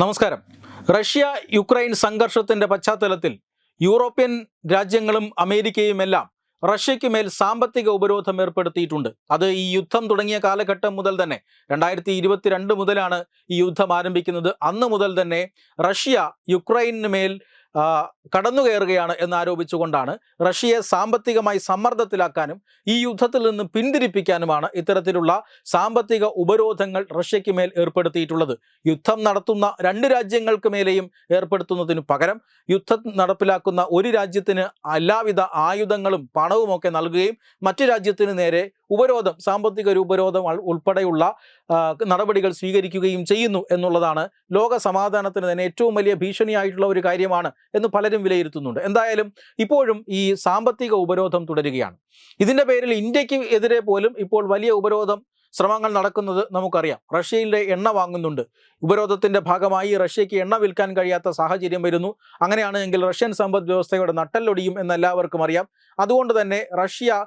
നമസ്കാരം. Russia Ukraine സംഘർഷത്തിന്റെ പശ്ചാത്തലത്തിൽ യൂറോപ്യൻ രാജ്യങ്ങളും അമേരിക്കയും എല്ലാം റഷ്യയ്ക്ക് മേൽ സാമ്പത്തിക ഉപരോധം ഏർപ്പെടുത്തിയിട്ടുണ്ട്. അത് ഈ യുദ്ധം തുടങ്ങിയ കാലഘട്ടം മുതൽ തന്നെ രണ്ടായിരത്തി ഇരുപത്തിരണ്ട് മുതലാണ് ഈ യുദ്ധം ആരംഭിക്കുന്നത്. അന്ന് മുതൽ തന്നെ റഷ്യ യുക്രൈനു മേൽ കടന്നു കയറുകയാണ് എന്നാരോപിച്ചുകൊണ്ടാണ് റഷ്യയെ സാമ്പത്തികമായി സമ്മർദ്ദത്തിലാക്കാനും ഈ യുദ്ധത്തിൽ നിന്ന് പിന്തിരിപ്പിക്കാനുമാണ് ഇത്തരത്തിലുള്ള സാമ്പത്തിക ഉപരോധങ്ങൾ റഷ്യയ്ക്ക് മേൽ ഏർപ്പെടുത്തിയിട്ടുള്ളത്. യുദ്ധം നടത്തുന്ന രണ്ട് രാജ്യങ്ങൾക്ക് മേലെയും ഏർപ്പെടുത്തുന്നതിനു പകരം യുദ്ധം നടപ്പിലാക്കുന്ന ഒരു രാജ്യത്തിന് എല്ലാവിധ ആയുധങ്ങളും പണവുമൊക്കെ നൽകുകയും മറ്റു രാജ്യത്തിന് നേരെ ഉപരോധം സാമ്പത്തിക ഒരു ഉപരോധം ഉൾപ്പെടെയുള്ള നടപടികൾ സ്വീകരിക്കുകയും ചെയ്യുന്നു എന്നുള്ളതാണ് ലോക സമാധാനത്തിന് തന്നെ ഏറ്റവും വലിയ ഭീഷണിയായിട്ടുള്ള ഒരു കാര്യമാണ് എന്ന് പലരും വിലയിരുത്തുന്നുണ്ട്. എന്തായാലും ഇപ്പോഴും ഈ സാമ്പത്തിക ഉപരോധം തുടരുകയാണ്. ഇതിന്റെ പേരിൽ ഇന്ത്യയ്ക്ക് എതിരെ പോലും ഇപ്പോൾ വലിയ ഉപരോധം ശ്രമങ്ങൾ നടക്കുന്നത് നമുക്കറിയാം. റഷ്യയിലെ എണ്ണ വാങ്ങുന്നുണ്ട്. ഉപരോധത്തിന്റെ ഭാഗമായി റഷ്യയ്ക്ക് എണ്ണ വിൽക്കാൻ കഴിയാത്ത സാഹചര്യം വരുന്നു. അങ്ങനെയാണെങ്കിൽ റഷ്യൻ സമ്പദ് വ്യവസ്ഥയുടെ നട്ടല്ലൊടിയും എന്ന് എല്ലാവർക്കും അറിയാം. അതുകൊണ്ട് തന്നെ റഷ്യ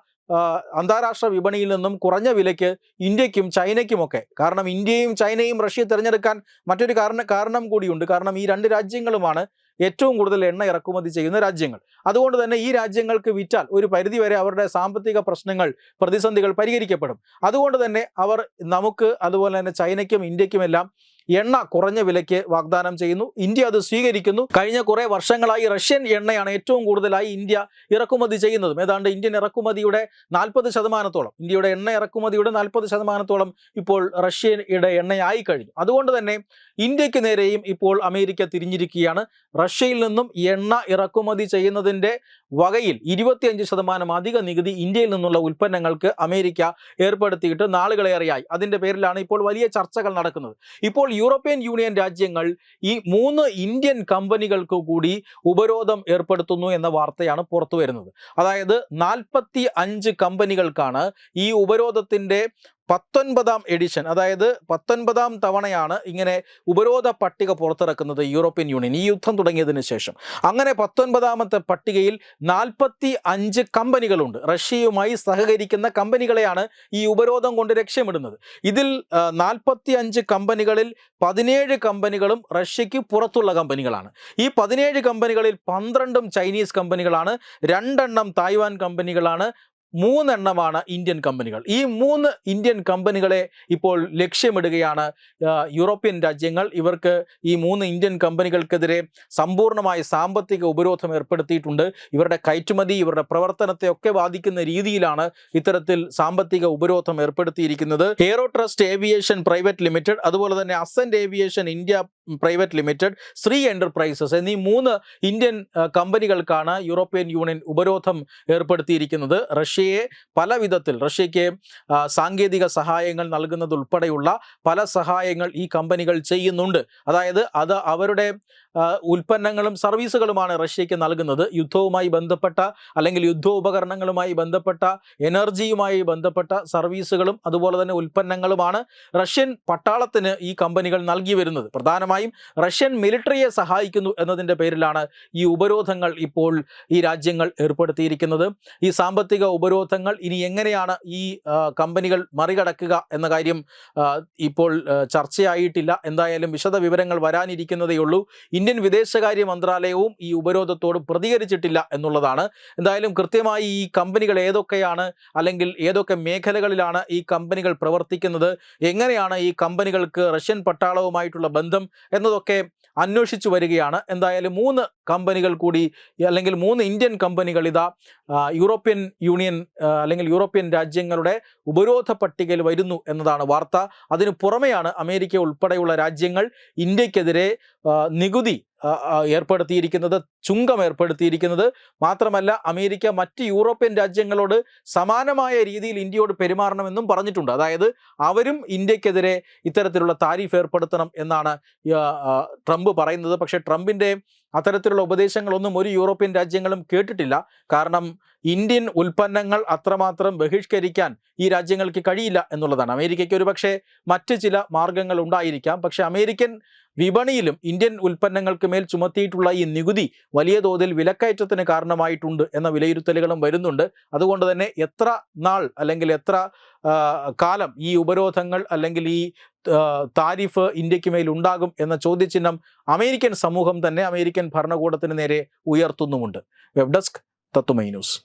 അന്താരാഷ്ട്ര വിപണിയിൽ നിന്നും കുറഞ്ഞ വിലയ്ക്ക് ഇന്ത്യക്കും ചൈനയ്ക്കുമൊക്കെ. കാരണം ഇന്ത്യയും ചൈനയും റഷ്യ തിരഞ്ഞെടുക്കാൻ മറ്റൊരു കാരണ കാരണം കൂടിയുണ്ട്. കാരണം ഈ രണ്ട് രാജ്യങ്ങളുമാണ് ഏറ്റവും കൂടുതൽ എണ്ണ ഇറക്കുമതി ചെയ്യുന്ന രാജ്യങ്ങൾ. അതുകൊണ്ട് തന്നെ ഈ രാജ്യങ്ങൾക്ക് വിറ്റാൽ ഒരു പരിധിവരെ അവരുടെ സാമ്പത്തിക പ്രശ്നങ്ങൾ പ്രതിസന്ധികൾ പരിഹരിക്കപ്പെടും. അതുകൊണ്ട് തന്നെ അവർ നമുക്ക് അതുപോലെ തന്നെ ചൈനയ്ക്കും ഇന്ത്യക്കുമെല്ലാം എണ്ണ കുറഞ്ഞ വിലയ്ക്ക് വാഗ്ദാനം ചെയ്യുന്നു. ഇന്ത്യ അത് സ്വീകരിക്കുന്നു. കഴിഞ്ഞ കുറെ വർഷങ്ങളായി റഷ്യൻ എണ്ണയാണ് ഏറ്റവും കൂടുതലായി ഇന്ത്യ ഇറക്കുമതി ചെയ്യുന്നതും. ഏതാണ്ട് ഇന്ത്യൻ ഇറക്കുമതിയുടെ നാൽപ്പത് ശതമാനത്തോളം ഇന്ത്യയുടെ എണ്ണ ഇറക്കുമതിയുടെ നാൽപ്പത് ശതമാനത്തോളം ഇപ്പോൾ റഷ്യയുടെ എണ്ണയായി കഴിഞ്ഞു. അതുകൊണ്ട് തന്നെ ഇന്ത്യയ്ക്ക് നേരെയും ഇപ്പോൾ അമേരിക്ക തിരിഞ്ഞിരിക്കുകയാണ്. റഷ്യയിൽ നിന്നും എണ്ണ ഇറക്കുമതി ചെയ്യുന്നതിന്റെ വകയിൽ ഇരുപത്തിയഞ്ച് ശതമാനം അധിക നികുതി ഇന്ത്യയിൽ നിന്നുള്ള ഉൽപ്പന്നങ്ങൾക്ക് അമേരിക്ക ഏർപ്പെടുത്തിയിട്ട് നാളുകളേറെയായി. അതിന്റെ പേരിലാണ് ഇപ്പോൾ വലിയ ചർച്ചകൾ നടക്കുന്നത്. ഇപ്പോൾ യൂറോപ്യൻ യൂണിയൻ രാജ്യങ്ങൾ ഈ മൂന്ന് ഇന്ത്യൻ കമ്പനികൾക്ക് കൂടി ഉപരോധം ഏർപ്പെടുത്തുന്നു എന്ന വാർത്തയാണ് പുറത്തു വരുന്നത് അതായത് നാൽപ്പത്തി അഞ്ച് കമ്പനികൾക്കാണ് ഈ ഉപരോധത്തിന്റെ പത്തൊൻപതാം എഡിഷൻ അതായത് പത്തൊൻപതാം തവണയാണ് ഇങ്ങനെ ഉപരോധ പട്ടിക പുറത്തിറക്കുന്നത് യൂറോപ്യൻ യൂണിയൻ. ഈ യുദ്ധം തുടങ്ങിയതിന് ശേഷം. അങ്ങനെ പത്തൊൻപതാമത്തെ പട്ടികയിൽ നാൽപ്പത്തി അഞ്ച് കമ്പനികളുണ്ട്. റഷ്യയുമായി സഹകരിക്കുന്ന കമ്പനികളെയാണ് ഈ ഉപരോധം കൊണ്ട് രക്ഷമിടുന്നത് ഇതിൽ നാൽപ്പത്തി അഞ്ച് കമ്പനികളിൽ പതിനേഴ് കമ്പനികളും റഷ്യയ്ക്ക് പുറത്തുള്ള കമ്പനികളാണ്. ഈ പതിനേഴ് കമ്പനികളിൽ പന്ത്രണ്ടും ചൈനീസ് കമ്പനികളാണ് രണ്ടെണ്ണം തായ്വാൻ കമ്പനികളാണ് മൂന്നെണ്ണമാണ് ഇന്ത്യൻ കമ്പനികൾ. ഈ മൂന്ന് ഇന്ത്യൻ കമ്പനികളെ ഇപ്പോൾ ലക്ഷ്യമിടുകയാണ് യൂറോപ്യൻ രാജ്യങ്ങൾ. ഇവർക്ക് ഈ മൂന്ന് ഇന്ത്യൻ കമ്പനികൾക്കെതിരെ സമ്പൂർണമായ സാമ്പത്തിക ഉപരോധം ഏർപ്പെടുത്തിയിട്ടുണ്ട്. ഇവരുടെ കയറ്റുമതി ഇവരുടെ പ്രവർത്തനത്തെ ഒക്കെ ബാധിക്കുന്ന രീതിയിലാണ് ഇത്തരത്തിൽ സാമ്പത്തിക ഉപരോധം ഏർപ്പെടുത്തിയിരിക്കുന്നത്. Aero trust aviation private limited അതുപോലെ തന്നെ ascent aviation India private limited Shri enterprises എന്നീ മൂന്ന് ഇന്ത്യൻ കമ്പനികൾക്കാണ് യൂറോപ്യൻ യൂണിയൻ ഉപരോധം ഏർപ്പെടുത്തിയിരിക്കുന്നത്. റഷ്യയെ പല വിധത്തിൽ റഷ്യയ്ക്ക് സാങ്കേതിക സഹായങ്ങൾ നൽകുന്നതുൾപ്പെടെയുള്ള പല സഹായങ്ങൾ ഈ കമ്പനികൾ ചെയ്യുന്നുണ്ട്. അതായത് അത് അവരുടെ ഉൽപ്പന്നങ്ങളും സർവീസുകളുമാണ് റഷ്യയ്ക്ക് നൽകുന്നത്. യുദ്ധവുമായി ബന്ധപ്പെട്ട അല്ലെങ്കിൽ യുദ്ധോപകരണങ്ങളുമായി ബന്ധപ്പെട്ട എനർജിയുമായി ബന്ധപ്പെട്ട സർവീസുകളും അതുപോലെ തന്നെ ഉൽപ്പന്നങ്ങളുമാണ് റഷ്യൻ പട്ടാളത്തിന് ഈ കമ്പനികൾ നൽകി വരുന്നത്. പ്രധാനമായും റഷ്യൻ മിലിറ്ററിയെ സഹായിക്കുന്നു എന്നതിന്റെ പേരിലാണ് ഈ ഉപരോധങ്ങൾ ഇപ്പോൾ ഈ രാജ്യങ്ങൾ ഏർപ്പെടുത്തിയിരിക്കുന്നത്. ഈ സാമ്പത്തിക ഉപരോധങ്ങൾ ഇനി എങ്ങനെയാണ് ഈ കമ്പനികൾ മറികടക്കുക എന്ന കാര്യം ഇപ്പോൾ ചർച്ചയായിട്ടില്ല. എന്തായാലും വിശദ വിവരങ്ങൾ വരാനിരിക്കുന്നതേ ഉള്ളൂ ഇന്ത്യൻ വിദേശകാര്യ മന്ത്രാലയവും ഈ ഉപരോധത്തോട് പ്രതികരിച്ചിട്ടില്ല എന്നുള്ളതാണ്. എന്തായാലും കൃത്യമായി ഈ കമ്പനികൾ ഏതൊക്കെയാണ് അല്ലെങ്കിൽ ഏതൊക്കെ മേഖലകളിലാണ് ഈ കമ്പനികൾ പ്രവർത്തിക്കുന്നത് എങ്ങനെയാണ് ഈ കമ്പനികൾക്ക് റഷ്യൻ പട്ടാളവുമായിട്ടുള്ള ബന്ധം എന്നതൊക്കെ അന്വേഷിച്ചു വരികയാണ്. എന്തായാലും മൂന്ന് കമ്പനികൾ കൂടി അല്ലെങ്കിൽ മൂന്ന് ഇന്ത്യൻ കമ്പനികൾ ഇതാ യൂറോപ്യൻ യൂണിയൻ അല്ലെങ്കിൽ യൂറോപ്യൻ രാജ്യങ്ങളുടെ ഉപരോധ പട്ടികയിൽ വരുന്നു എന്നതാണ് വാർത്ത. അതിനു പുറമെയാണ് അമേരിക്ക ഉൾപ്പെടെയുള്ള രാജ്യങ്ങൾ ഇന്ത്യക്കെതിരെ നികുതി ഏർപ്പെടുത്തിയിരിക്കുന്നത് ചുങ്കം ഏർപ്പെടുത്തിയിരിക്കുന്നത് മാത്രമല്ല അമേരിക്ക മറ്റ് യൂറോപ്യൻ രാജ്യങ്ങളോട് സമാനമായ രീതിയിൽ ഇന്ത്യയോട് പെരുമാറണമെന്നും പറഞ്ഞിട്ടുണ്ട്. അതായത് അവരും ഇന്ത്യക്കെതിരെ ഇത്തരത്തിലുള്ള താരിഫ് ഏർപ്പെടുത്തണം എന്നാണ് ട്രംപ് പറയുന്നത്. പക്ഷേ ട്രംപിന്റെ അത്തരത്തിലുള്ള ഉപദേശങ്ങളൊന്നും ഒരു യൂറോപ്യൻ രാജ്യങ്ങളും കേട്ടിട്ടില്ല. കാരണം ഇന്ത്യൻ ഉൽപ്പന്നങ്ങൾ അത്രമാത്രം ബഹിഷ്കരിക്കാൻ ഈ രാജ്യങ്ങൾക്ക് കഴിയില്ല എന്നുള്ളതാണ്. അമേരിക്കയ്ക്ക് ഒരു പക്ഷേ മറ്റ് ചില മാർഗങ്ങൾ ഉണ്ടായിരിക്കാം. പക്ഷേ അമേരിക്കൻ വിപണിയിലും ഇന്ത്യൻ ഉൽപ്പന്നങ്ങൾക്ക് മേൽ ചുമത്തിയിട്ടുള്ള ഈ നികുതി വലിയ തോതിൽ വിലക്കയറ്റത്തിന് കാരണമായിട്ടുണ്ട് എന്ന വിലയിരുത്തലുകളും വരുന്നുണ്ട്. അതുകൊണ്ട് തന്നെ എത്ര നാൾ അല്ലെങ്കിൽ എത്ര കാലം ഈ ഉപരോധങ്ങൾ അല്ലെങ്കിൽ ഈ താരിഫ് ഇന്ത്യയ്ക്ക് മേൽ ഉണ്ടാകും എന്ന ചോദ്യചിഹ്നം അമേരിക്കൻ സമൂഹം തന്നെ അമേരിക്കൻ ഭരണകൂടത്തിന് നേരെ ഉയർത്തുന്നുമുണ്ട്. വെബ് ഡെസ്ക് തത്തുമൈ ന്യൂസ്.